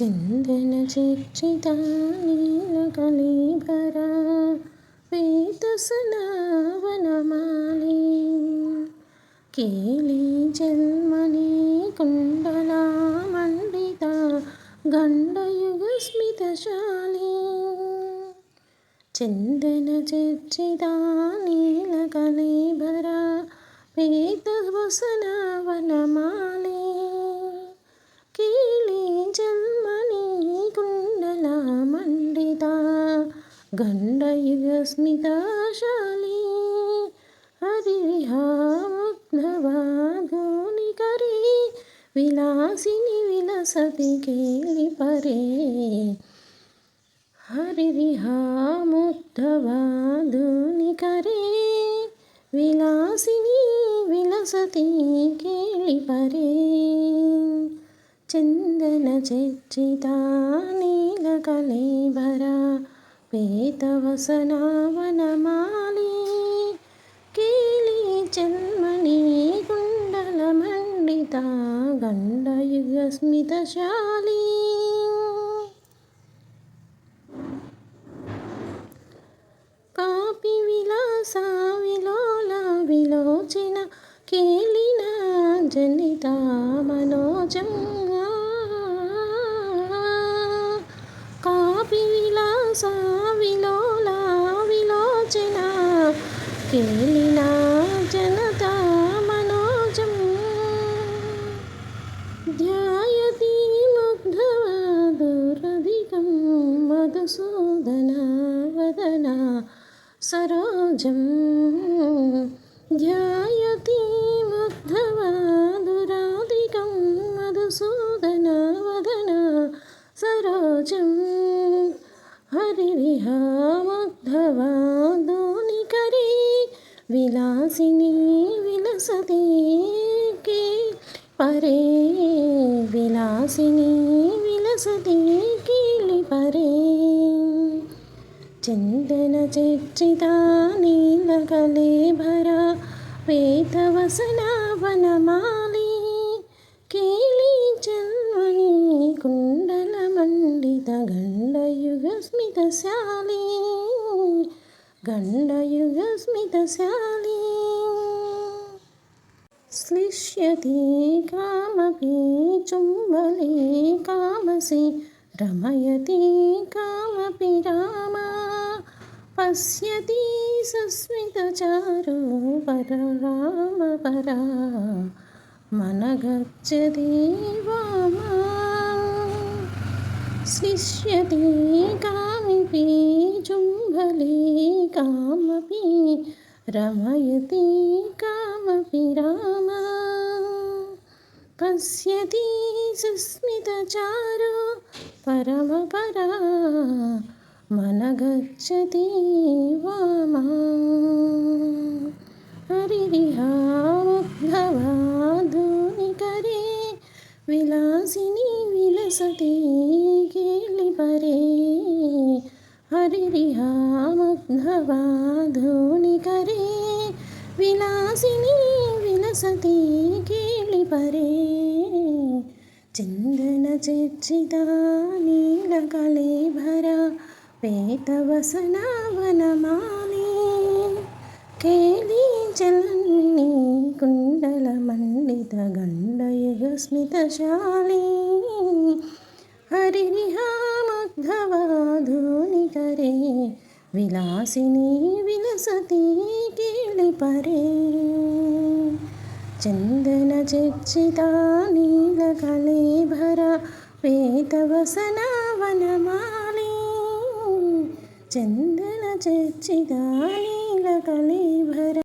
చందన చర్చిత నీలకలీభర వేతసనావనమాలి కేలి జన్మని కుండలా మండిత గండయుగ స్మితశాలి చందన గండయుగస్మితాశాలి హరివిహాగ్నవాగోనికరీ విలాసిని విలసతి కేలి పరే హరివిహాముగ్ధవాధునికరే విలాసిని విలసతి కేళి పరే చందన చర్చితా నీలకలేబరా పేతవసనావనమాలి కీలి జన్మని కుండలమండిత గండయుగ స్మితశాలి కాపి విలాస విలోల విలోచన కేలిన జనిత మనోజం కేలినా జనతా మనోజం. ధ్యాయతి ముగ్ధవాదురధికం మధుసూదన వదన సరోజం. ధ్యాయతి ముగ్ధవాదురాధికం మధుసూదన వదన సరోజం. ముగ్ధవాదు విలాసిని విలసతే కే పరే విలాసిని విలసతే కీలి పరే చందన చర్చిత నీలకలేభర गण्डयुगस्मितशाली श्लिष्यति कामपि चुम्बले कामसि रमयति कामपि रामा पश्यति सस्मितचारो पररामपरा मनगच्छति वामा श्लिष्यति कामिपि चुम्बले कामपि रमयति कामपि राम पश्यति सुस्मितचारो परमपरा मनगच्छति वामा हरिविहामुग्धवाधूनिकरे विलासिनी विलसति हरिरिहामुग्धवाधूनिकरे विलासिनी विलसति केलिपरे चन्दनचर्चिता नीलकलेभरा पेतवसनावनमाली केलीचलन्नि कुण्डलमण्डितगण्डयुगस्मितशाली ఉద్ధవాధునికరే విలాసిని విలసతి కీళిపరే చందన చర్చిత నీలకళేభర వేతవసనవనమాలి చందన చర్చిత నీలకళేభర